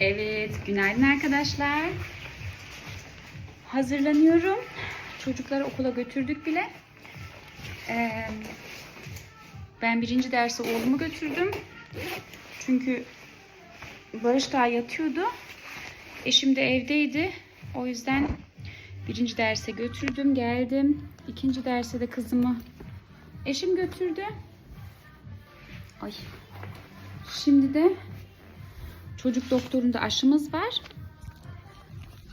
Evet, günaydın arkadaşlar. Hazırlanıyorum. Çocukları okula götürdük bile. Ee, ben birinci derse oğlumu götürdüm. Çünkü Barış daha yatıyordu. Eşim de evdeydi. O yüzden birinci derse götürdüm, geldim. İkinci derse de kızımı eşim götürdü. Ay. Şimdi de çocuk doktorunda aşımız var.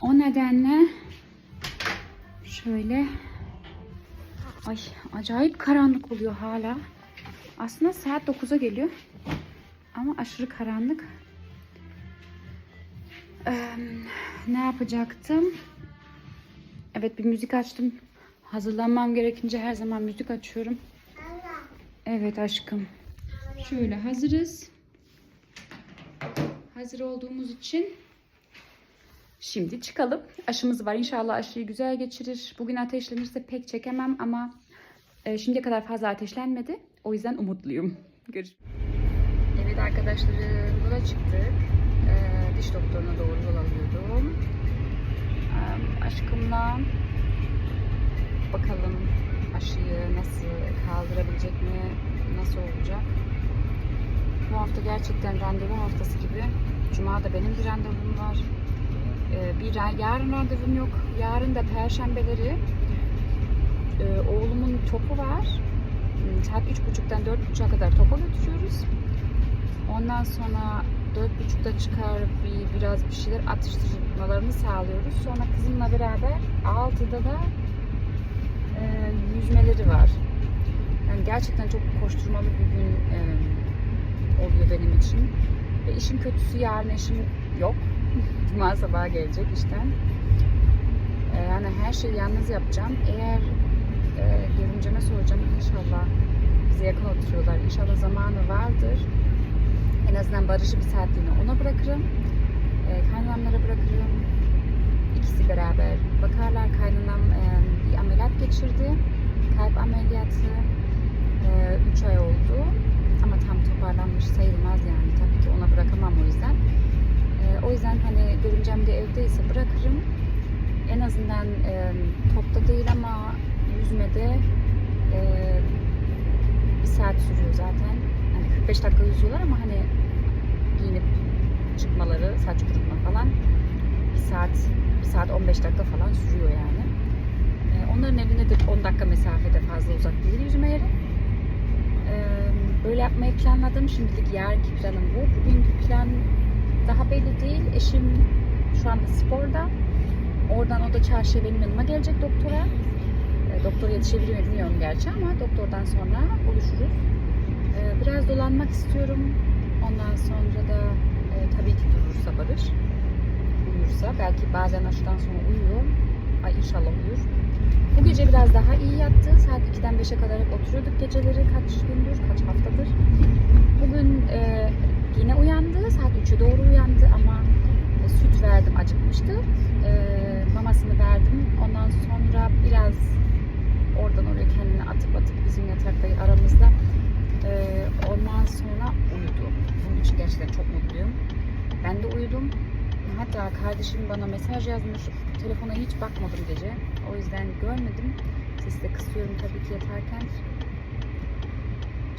O nedenle şöyle ay acayip karanlık oluyor hala. Aslında saat 9'a geliyor. Ama aşırı karanlık. Ee, ne yapacaktım? Evet bir müzik açtım. Hazırlanmam gerekince her zaman müzik açıyorum. Evet aşkım. Şöyle hazırız. Hazır olduğumuz için şimdi çıkalım. Aşımız var. İnşallah aşıyı güzel geçirir. Bugün ateşlenirse pek çekemem ama e, şimdiye kadar fazla ateşlenmedi. O yüzden umutluyum. Görüşürüz. Evet arkadaşlarım yola çıktık. Ee, diş doktoruna doğru yol alıyordum. Ee, aşkımla bakalım aşıyı nasıl kaldırabilecek mi, nasıl olacak. Bu hafta gerçekten randevu haftası gibi. Cuma da benim bir randevum var. Ee, bir yarın randevum yok. Yarın da perşembeleri e, oğlumun topu var. Hmm, Saat üç buçuktan dört buçuğa kadar topa götürüyoruz. Ondan sonra dört buçukta çıkar bir biraz bir şeyler atıştırmalarını sağlıyoruz. Sonra kızımla beraber altıda da e, yüzmeleri var. Yani gerçekten çok koşturmalı bir gün e, oluyor benim için. Ve işin kötüsü yarın eşim yok. Cuma sabahı gelecek işten. E, yani her şeyi yalnız yapacağım. Eğer e, görümceme soracağım inşallah bize yakın oturuyorlar. İnşallah zamanı vardır. En azından Barış'ı bir saatliğine ona bırakırım. E, kaynanamlara bırakırım. İkisi beraber bakarlar. Kaynanam e, bir ameliyat geçirdi. Kalp ameliyatı. 3 ay oldu. Ama tam toparlanmış sayılmaz yani. Tabii ki ona bırakamam o yüzden. E, o yüzden hani görümcem de evdeyse bırakırım. En azından e, topta değil ama yüzmede e, bir saat sürüyor zaten. Yani 45 dakika yüzüyorlar ama hani giyinip çıkmaları, saç kurutma falan bir saat, bir saat 15 dakika falan sürüyor yani. Ee, onların evine de 10 dakika mesafede fazla uzak değil yüzme yeri. Ee, böyle yapmayı planladım. Şimdilik yarınki planım bu. Bugünkü plan daha belli değil. Eşim şu anda sporda. Oradan o da çarşıya benim yanıma gelecek doktora. Ee, doktora yetişebiliyor bilmiyorum gerçi ama doktordan sonra buluşuruz. Ee, biraz dolanmak istiyorum. Ondan sonra da e, tabii ki durursa Barış. Uyursa. Belki bazen aşıdan sonra uyuyor. Ay inşallah uyur. Bu gece biraz daha iyi yattı. Saat 2'den 5'e kadar hep oturuyorduk geceleri. Kaç gündür, kaç haftadır. Bugün e, yine uyandı. Saat 3'e doğru uyandı ama e, süt verdim acıkmıştı. E, mamasını verdim. Ondan sonra biraz oradan oraya kendini atıp atıp bizim yatakta aramızda ee, ondan sonra uyudu. Bunun için gerçekten çok mutluyum. Ben de uyudum. Hatta kardeşim bana mesaj yazmış. Telefona hiç bakmadım gece. O yüzden görmedim. Sesi de kısıyorum tabii ki yatarken.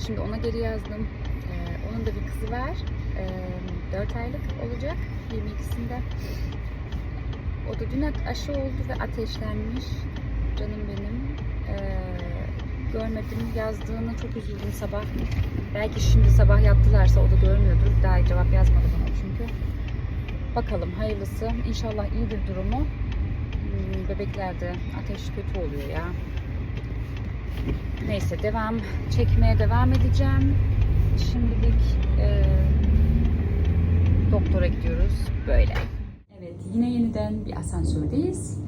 Şimdi ona geri yazdım. Ee, onun da bir kızı var. Ee, 4 aylık olacak. 22'sinde. O da dün aşı oldu ve ateşlenmiş. Canım benim. Ee, görmedim. Yazdığını çok üzüldüm sabah. Belki şimdi sabah yaptılarsa o da görmüyordur. Daha cevap yazmadı bana çünkü. Bakalım hayırlısı. İnşallah iyidir durumu. Hmm, Bebeklerde ateş kötü oluyor ya. Neyse devam çekmeye devam edeceğim. Şimdilik e, doktora gidiyoruz. Böyle. Evet yine yeniden bir asansördeyiz.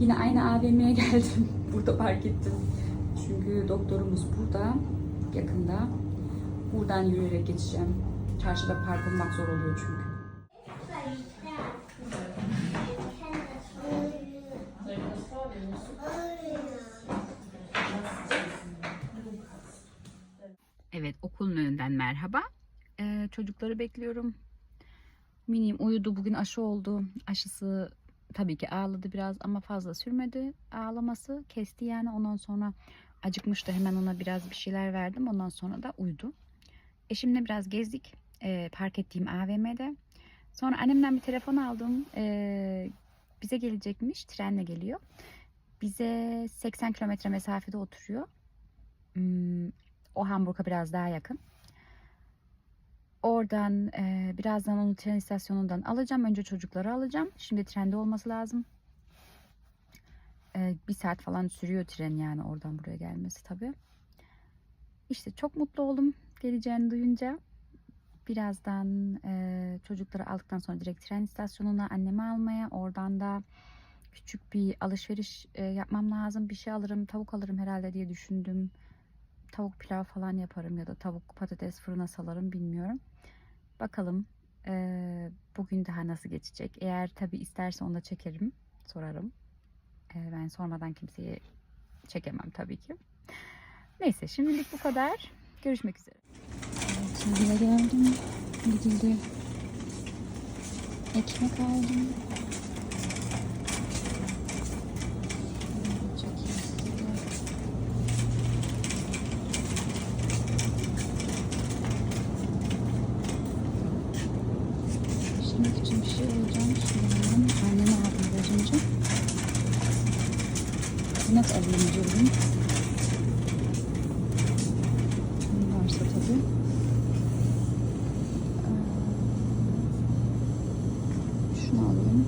Yine aynı AVM'ye geldim. Burada park ettim. Çünkü doktorumuz burada, yakında. Buradan yürüyerek geçeceğim. Çarşıda park olmak zor oluyor çünkü. Evet, okulun önünden merhaba. Ee, çocukları bekliyorum. Minim uyudu bugün aşı oldu. Aşısı tabii ki ağladı biraz ama fazla sürmedi. Ağlaması kesti yani ondan sonra acıkmıştı. Hemen ona biraz bir şeyler verdim. Ondan sonra da uyudu. Eşimle biraz gezdik. Ee, park ettiğim AVM'de. Sonra annemden bir telefon aldım. Ee, bize gelecekmiş. Trenle geliyor. Bize 80 kilometre mesafede oturuyor. Hmm, o Hamburg'a biraz daha yakın. Oradan e, birazdan onu tren istasyonundan alacağım. Önce çocukları alacağım. Şimdi trende olması lazım. E, bir saat falan sürüyor tren yani oradan buraya gelmesi tabii. İşte çok mutlu oldum geleceğini duyunca. Birazdan e, çocukları aldıktan sonra direkt tren istasyonuna annemi almaya. Oradan da küçük bir alışveriş e, yapmam lazım. Bir şey alırım, tavuk alırım herhalde diye düşündüm. Tavuk pilav falan yaparım ya da tavuk patates fırına salarım bilmiyorum. Bakalım e, bugün daha nasıl geçecek. Eğer tabii isterse onu da çekerim, sorarım. E, ben sormadan kimseye çekemem tabii ki. Neyse şimdilik bu kadar. Görüşmek üzere. Şimdi geldim. Gidildi. Ekmek aldım. Şöyle çekeyim size de. Pişirmek için bir şey alacağım. Şimdi anneme aldım biraz önce. Diyorum. Bunu varsa tabii. Ee, Şunu alayım.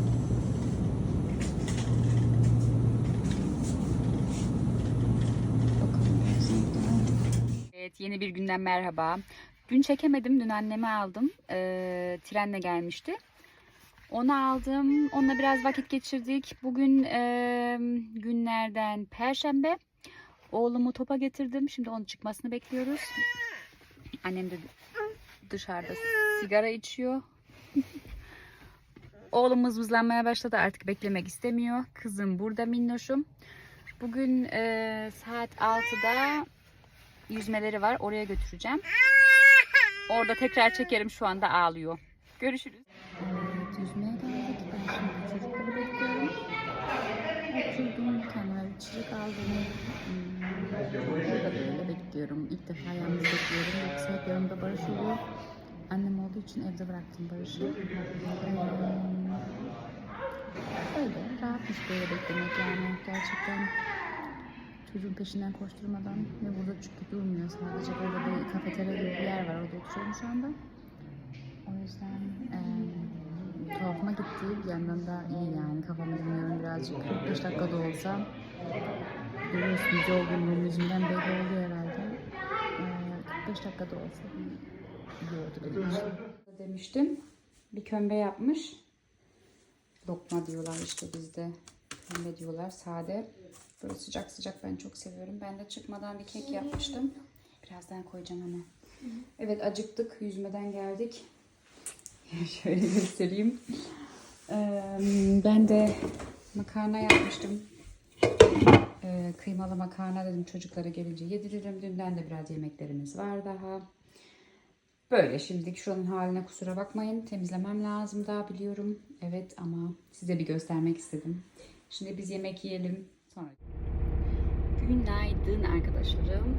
Evet yeni bir günden merhaba. Dün çekemedim. Dün anneme aldım. Ee, trenle gelmişti. Onu aldım. Onunla biraz vakit geçirdik. Bugün e, günlerden perşembe. Oğlumu topa getirdim. Şimdi onun çıkmasını bekliyoruz. Annem de dışarıda sigara içiyor. Oğlum mızmızlanmaya başladı. Artık beklemek istemiyor. Kızım burada minnoşum. Bugün e, saat 6'da yüzmeleri var. Oraya götüreceğim. Orada tekrar çekerim. Şu anda ağlıyor. Görüşürüz. Evet, yüzmeye geldik. Ben şimdi çocukları bekliyorum. Oturdum, bir tane çiçek aldım. Hmm, Burada böyle bekliyorum. İlk defa yalnız bekliyorum. Yoksa hep yanımda Barış oluyor. Annem olduğu için evde bıraktım Barış'ı. Ee, öyle rahatmış böyle beklemek yani. Gerçekten çocuğun peşinden koşturmadan ve burada çünkü durmuyor. Sadece böyle bir kafeterya gibi bir yer var. Orada oturuyorum şu anda. O yüzden eee tuhafıma gitti. Bir yandan da iyi yani. Kafamı dinliyorum birazcık. 45 dakikada olsa görüyorsunuz yorgunluğum yüzümden belli oluyor herhalde. Eee 45 dakikada olsa iyi oldu için. Demiştim. Bir kömbe yapmış. Lokma diyorlar işte bizde. Kömbe diyorlar sade. Böyle sıcak sıcak ben çok seviyorum. Ben de çıkmadan bir kek yapmıştım. Birazdan koyacağım hemen. Evet acıktık. Yüzmeden geldik. Şöyle göstereyim. Ee, ben de makarna yapmıştım. Ee, kıymalı makarna dedim çocuklara gelince yediririm. Dünden de biraz yemeklerimiz var daha. Böyle şimdilik şuranın haline kusura bakmayın. Temizlemem lazım daha biliyorum. Evet ama size bir göstermek istedim. Şimdi biz yemek yiyelim. Sonra. Günaydın arkadaşlarım.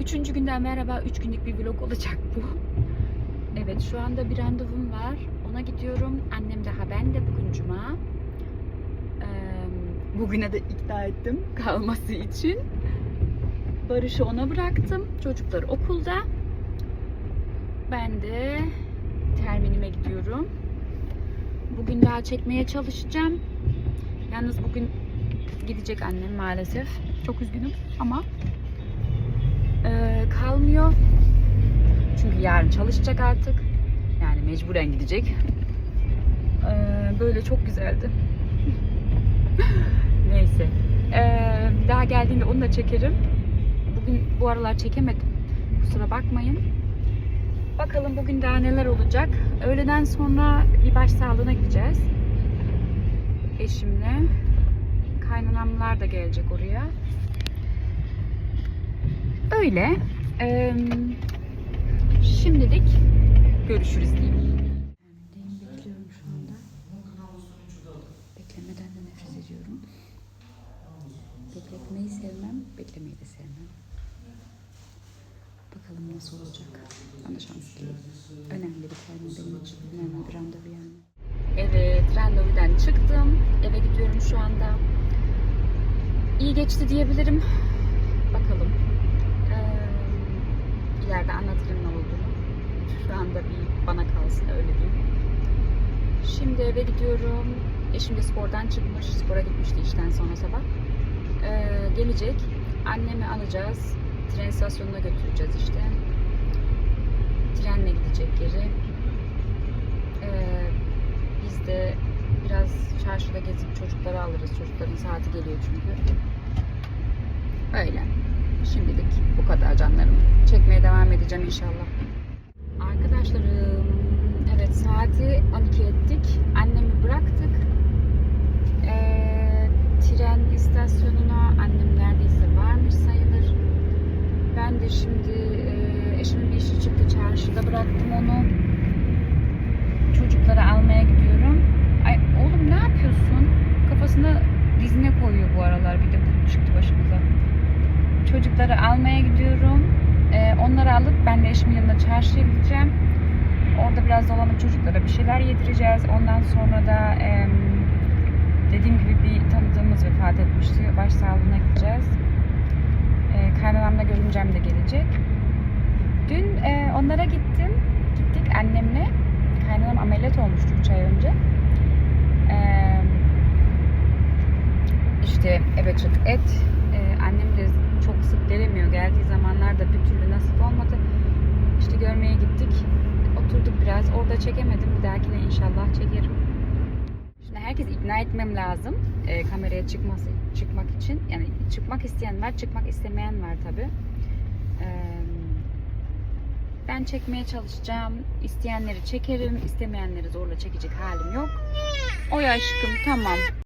Üçüncü günden merhaba. Üç günlük bir vlog olacak bu. Evet şu anda bir randevum var. Ona gidiyorum. Annem daha ben de bugün cuma. Bugüne de ikna ettim kalması için. Barış'ı ona bıraktım. Çocuklar okulda. Ben de terminime gidiyorum. Bugün daha çekmeye çalışacağım. Yalnız bugün gidecek annem maalesef. Çok üzgünüm ama eee, kalmıyor. Çünkü yarın çalışacak artık. Yani mecburen gidecek. Eee, böyle çok güzeldi. Neyse. Eee, daha geldiğinde onu da çekerim. Bugün bu aralar çekemedim. Kusura bakmayın. Bakalım bugün daha neler olacak. Öğleden sonra bir baş sağlığına gideceğiz. Eşimle. Kaynanamlar da gelecek oraya. Öyle. Eee, şimdilik görüşürüz diyeyim. nasıl olacak? Ben de şanslıyım. Önemli bir termin benim için. Önemli bir randevu yani. Evet, çıktım. Eve gidiyorum şu anda. İyi geçti diyebilirim. Bakalım. Ee, ileride anlatırım ne olduğunu. Şu anda bir bana kalsın öyle diyeyim. Şimdi eve gidiyorum. Eşim de spordan çıkmış. Spora gitmişti işten sonra sabah. Ee, gelecek. Annemi alacağız. Tren istasyonuna götüreceğiz işte. Trenle gidecek geri. Ee, biz de biraz çarşıda gezip çocukları alırız. Çocukların saati geliyor çünkü. Öyle. Şimdilik bu kadar canlarım. Çekmeye devam edeceğim inşallah. Arkadaşlarım, evet saati 12 ettik. Annemi bıraktık. Ee, tren istasyonuna annem neredeyse varmış sayılır. Ben de şimdi e, eşimin bir işi çıktı çarşıda bıraktım onu. Çocukları almaya gidiyorum. Ay oğlum ne yapıyorsun? Kafasına dizine koyuyor bu aralar bir de bu çıktı başımıza. Çocukları almaya gidiyorum. Ee, onları alıp ben de eşimin yanına çarşıya gideceğim. Orada biraz dolanıp çocuklara bir şeyler yedireceğiz. Ondan sonra da em, dediğim gibi bir tanıdığımız vefat etmişti. Başsağlığına gideceğiz. Ee, kaynanamla görümcem de gelecek. Dün e, onlara gittim. Gittik annemle. Kaynanam ameliyat olmuştu 3 ay önce. İşte eve çık et. Ee, annem de çok sık gelemiyor. Geldiği zamanlarda bir türlü nasip olmadı. İşte görmeye gittik. Oturduk biraz. Orada çekemedim. Bir dahakine inşallah çekerim. Şimdi herkes ikna etmem lazım. e, kameraya çıkması çıkmak için. Yani çıkmak isteyen var, çıkmak istemeyen var tabi. Ben çekmeye çalışacağım. İsteyenleri çekerim, istemeyenleri zorla çekecek halim yok. Oy aşkım tamam.